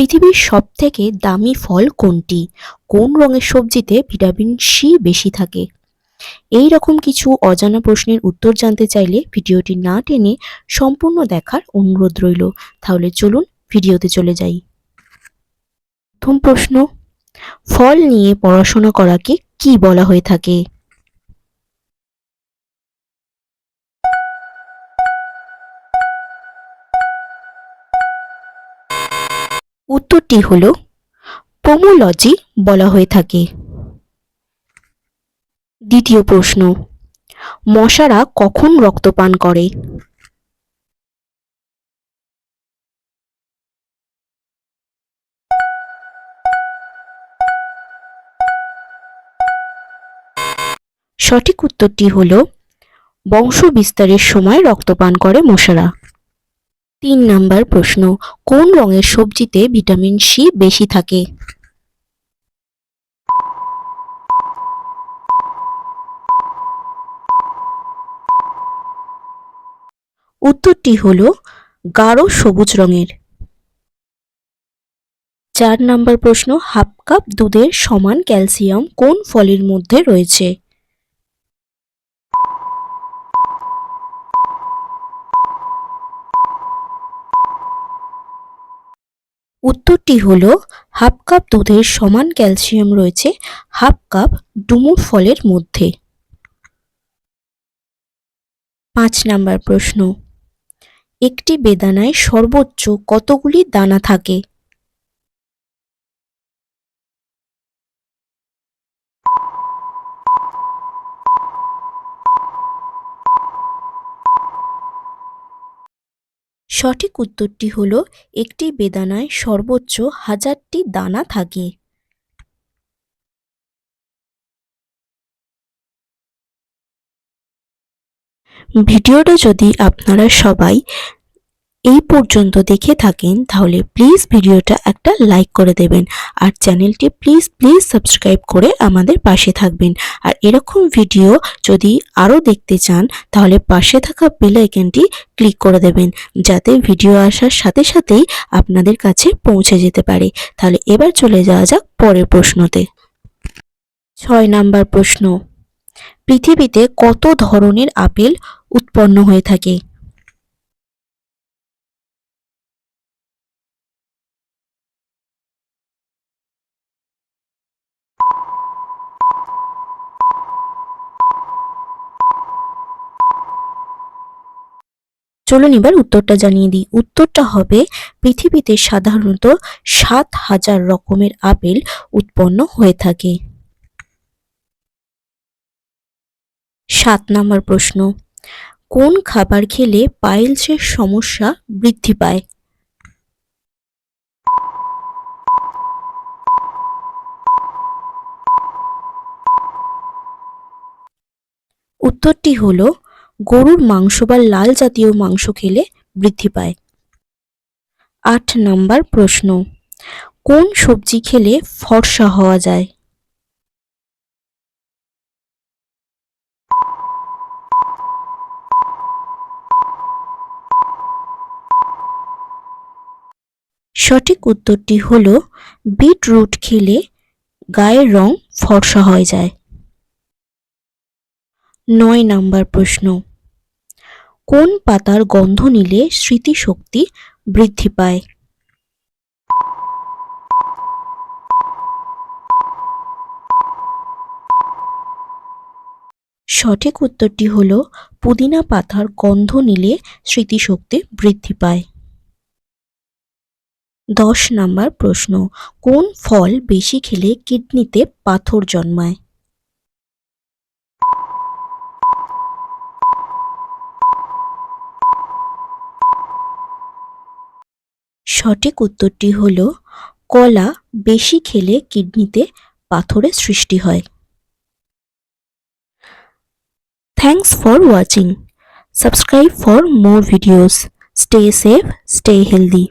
পৃথিবীর সবথেকে দামি ফল কোনটি? কোন রঙের সবজিতে ভিটামিন সি বেশি থাকে? এই রকম কিছু অজানা প্রশ্নের উত্তর জানতে চাইলে ভিডিওটি না টেনে সম্পূর্ণ দেখার অনুরোধ রইল। তাহলে চলুন ভিডিওতে চলে যাই। প্রথম প্রশ্ন, ফল নিয়ে পড়াশোনা করাকে কি বলা হয়ে থাকে? উত্তরটি হল, পোমোলজি বলা হয়ে থাকে। দ্বিতীয় প্রশ্ন, মশারা কখন রক্তপান করে? সঠিক উত্তরটি হল বংশ বিস্তারের সময় রক্তপান করে মশারা। তিন নাম্বার প্রশ্ন, কোন রঙের সবজিতে ভিটামিন সি বেশি থাকে? উত্তরটি হল গাঢ় সবুজ রঙের। চার নাম্বার প্রশ্ন, হাফ কাপ দুধের সমান ক্যালসিয়াম কোন ফলের মধ্যে রয়েছে? উত্তরটি হল হাফ কাপ দুধের সমান ক্যালসিয়াম রয়েছে হাফ কাপ ডুমুর ফলের মধ্যে। পাঁচ নাম্বার প্রশ্ন। একটি বেদানায় সর্বোচ্চ কতগুলি দানা থাকে? সঠিক উত্তরটি হল একটি বেদানায় সর্বোচ্চ হাজারটি দানা থাকে। ভিডিওটা যদি আপনারা সবাই এই পর্যন্ত দেখে থাকেন, তাহলে প্লিজ ভিডিওটা একটা লাইক করে দেবেন। আর চ্যানেলটি প্লিজ প্লিজ সাবস্ক্রাইব করে আমাদের পাশে থাকবেন। আর এরকম ভিডিও যদি আরও দেখতে চান, তাহলে পাশে থাকা বেল আইকনটি ক্লিক করে দেবেন, যাতে ভিডিও আসার সাথে সাথেই আপনাদের কাছে পৌঁছে যেতে পারে। তাহলে এবার চলে যাওয়া যাক পরের প্রশ্নতে। ছয় নাম্বার প্রশ্ন। পৃথিবীতে কত ধরনের আপেল উৎপন্ন হয়ে থাকে? চলুন এবার উত্তরটা জানিয়ে দিই। উত্তরটা হবে, পৃথিবীতে সাধারণত সাত হাজার রকমের আপেল উৎপন্ন হয়ে থাকে। সাত নম্বর প্রশ্ন, কোন খাবার খেলে পাইলসের সমস্যা বৃদ্ধি পায়? উত্তরটি হলো গরুর মাংস বা লাল জাতীয় মাংস খেলে বৃদ্ধি পায়। আট নাম্বার প্রশ্ন, কোন সবজি খেলে ফর্সা হওয়া যায়? সঠিক উত্তরটি হল, বিটরুট খেলে গায়ের রং ফর্সা হয়ে যায়। নয় নাম্বার প্রশ্ন কোন পাতার গন্ধ নিলে স্মৃতিশক্তি বৃদ্ধি পায়? সঠিক উত্তরটি হল, পুদিনা পাতার গন্ধ নিলে স্মৃতিশক্তি বৃদ্ধি পায়। দশ নাম্বার প্রশ্ন, কোন ফল বেশি খেলে কিডনিতে পাথর জন্মায়? সঠিক উত্তরটি হল, কলা বেশি খেলে কিডনিতে পাথরের সৃষ্টি হয়। Thanks for watching subscribe for more videos stay safe stay healthy